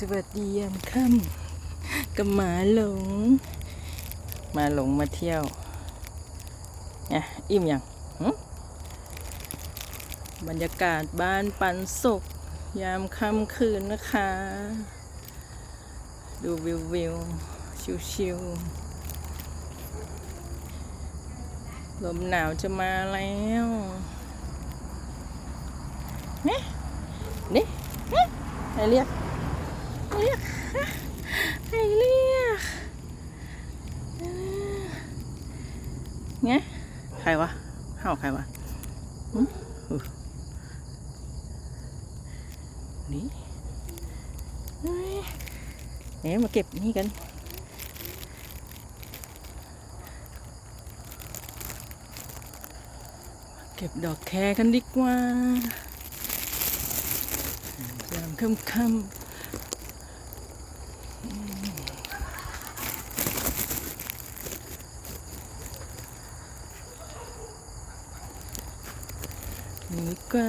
สวัสดียามค่ำกับหมาหลง มาหลงมาเที่ยวเนี่ยอิ่มยังบรรยากาศบ้านปันสุก ยามค่ำคืนนะคะ ดูวิววิวชิวๆลมหนาวจะมาแล้วนี่นี่นี่ใครเรียกใคร เรียกใครเรียกไงใครวะเห่าใครวะหึอุ๊ยนี่เฮ้ยมาเก็บนี่กันเก็บดอกแครกันดีกว่า ยามค่ำค่ นี่ดีกว่า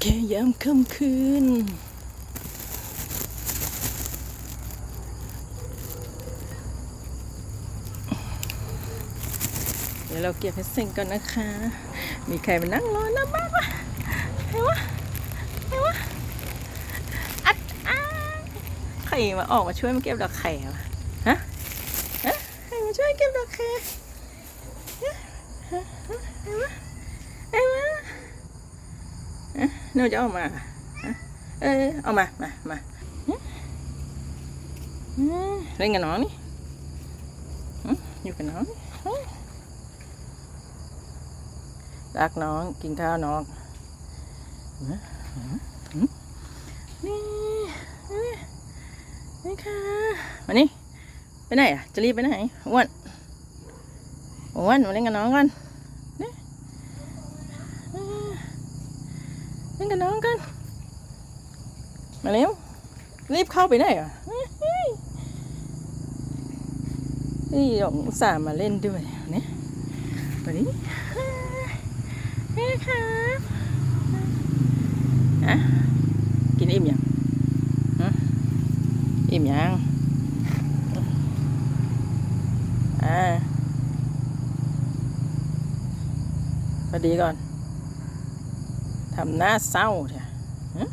แค่ยามค่ำคืน เดี๋ยวเราเก็บให้เสร็จก่อนนะคะ มีใครมานั่งรอน้ำบ้างวะใครวะใครวะอัดอ้ายใครมาออกมาช่วยมาเก็บดอกไข่วะฮะฮะใครมาช่วยเก็บดอกไข่ฮะฮะฮะใครวะใครวะฮะหนูจะออกมาฮะเออเอามามามาฮะฮะเล่นกับน้องนี่ฮะอยู่กับน้องนี่ รักน้องกินข้าวน้องนี่นี่นี่ค่ะมานี่ไปไหนอะจะรีบไปไหนอ้วนอ้วนมาเล่นกับน้องกันนี่เล่นกับน้องกันมาเร็วรีบเข้าไปไหนอะนี่หยองสาห์มาเล่นด้วยเนี่ยมา นี่ครับอะกินอิ่มยังฮะอิ่มยังอ่าพอดีก่อน ทำหน้าเศร้าเถอะฮะ